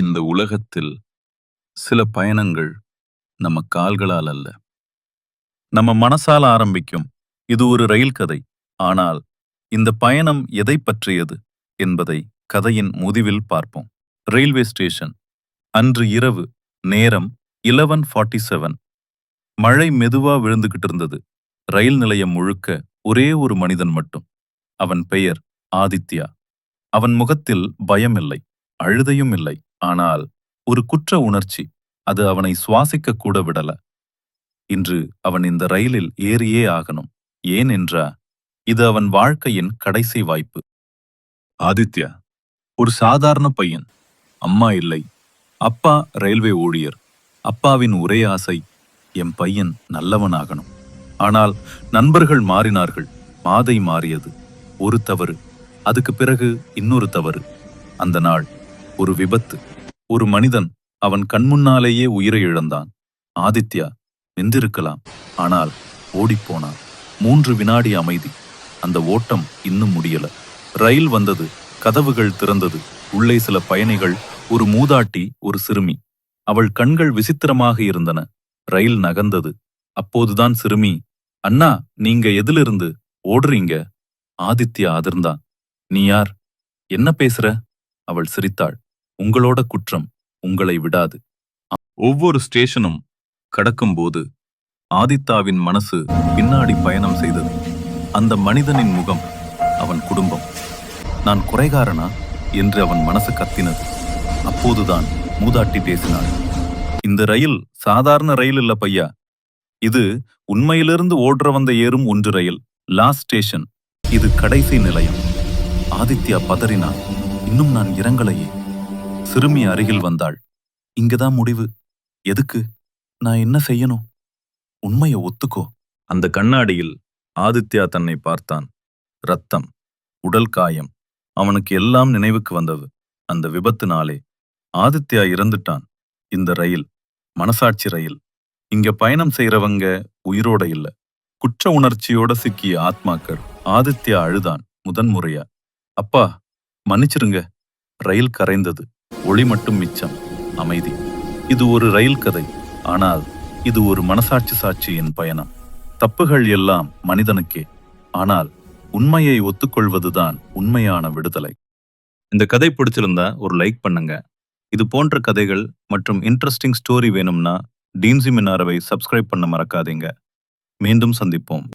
இந்த உலகத்தில் சில பயணங்கள் நம்ம கால்களால் அல்ல. நம்ம மனசால் ஆரம்பிக்கும். இது ஒரு ரயில் கதை. ஆனால் இந்த பயணம் எதை பற்றியது என்பதை கதையின் முதிவில் பார்ப்போம். Railway station. அன்று இரவு நேரம் இலவன் ஃபார்ட்டி செவன் மழை மெதுவா விழுந்துகிட்டு இருந்தது. ரயில் நிலையம் முழுக்க ஒரே ஒரு மனிதன் மட்டும். அவன் பெயர் ஆதித்யா. அவன் முகத்தில் பயமில்லை அழுதையும் இல்லை. ஆனால் ஒரு குற்ற உணர்ச்சி அது அவனை சுவாசிக்க கூட விடல. இன்று அவன் இந்த ரயிலில் ஏறியே ஆகணும். ஏன் என்றா இது அவன் வாழ்க்கையின் கடைசி வாய்ப்பு. ஆதித்யா ஒரு சாதாரண பையன். அம்மா இல்லை. அப்பா ரயில்வே ஊழியர். அப்பாவின் ஒரே ஆசை என் பையன் நல்லவனாகணும். ஆனால் நண்பர்கள் மாறினார்கள். மாதை மாறியது. ஒரு தவறு. அதுக்கு பிறகு இன்னொரு தவறு. அந்த நாள் ஒரு விபத்து. ஒரு மனிதன் அவன் கண்முன்னாலேயே உயிரை இழந்தான். ஆதித்யா வெந்திருக்கலாம் ஆனால் ஓடிப்போனான் மூன்று வினாடி அமைதி. அந்த ஓட்டம் இன்னும் முடியல. ரயில் வந்தது. கதவுகள் திறந்தது. உள்ளே சில பயணிகள் ஒரு மூதாட்டி ஒரு சிறுமி. அவள் கண்கள் விசித்திரமாக இருந்தன. ரயில் நகர்ந்தது. அப்போதுதான் சிறுமி அண்ணா நீங்க எதிலிருந்து? ஓடுறீங்க? ஆதித்யா அதிர்ந்தான். நீ யார்? என்ன பேசுற? அவள் சிரித்தாள். உங்களோட குற்றம் உங்களை விடாது. ஒவ்வொரு ஸ்டேஷனும் கடக்கும்போது ஆதித்தாவின் மனசு பின்னாடி பயணம் செய்தது. அந்த மனிதனின் முகம் அவன் குடும்பம். நான் குறைகாரனா? என்று அவன் மனசு கத்தினது. அப்போதுதான் மூதாட்டி பேசினாள். இந்த ரயில் சாதாரண ரயில் இல்ல பையா? இது உண்மையிலிருந்து ஓடுற வந்த ஏறும் ஒன்று ரயில் லாஸ்ட் ஸ்டேஷன். இது கடைசி நிலையம். ஆதித்யா பதறினான் இன்னும் நான் இறங்கலையே. சிறுமி அருகில் வந்தாள். இங்கதான் முடிவு. எதுக்கு? நான் என்ன செய்யணும்? உண்மைய ஒத்துக்கோ. அந்த கண்ணாடியில் ஆதித்யா தன்னை பார்த்தான். ரத்தம் உடல் காயம் அவனுக்கு எல்லாம் நினைவுக்கு வந்தது. அந்த விபத்து நாளே ஆதித்யா இறந்துட்டான். இந்த ரயில் மனசாட்சி ரயில். இங்க பயணம் செய்யறவங்க உயிரோட இல்ல. குற்ற உணர்ச்சியோட சிக்கிய ஆத்மாக்கள் ஆதித்யா அழுதான் முதன்முறையா. அப்பா மன்னிச்சிருங்க. ரயில் கரைந்தது. ஒளி மட்டும் மிச்சம் அமைதி. இது ஒரு ரயில் கதை ஆனால் இது ஒரு மனசாட்சி சாட்சியின் பயணம். தப்புகள் எல்லாம் மனிதனுக்கே ஆனால் உண்மையை ஒத்துக்கொள்வதுதான் உண்மையான விடுதலை. இந்த கதை பிடிச்சிருந்தா ஒரு லைக் பண்ணுங்க. இது போன்ற கதைகள் மற்றும் இன்ட்ரெஸ்டிங் ஸ்டோரி வேணும்னா டீன்சி மினாரவை சப்ஸ்கிரைப் பண்ண மறக்காதீங்க. மீண்டும் சந்திப்போம்.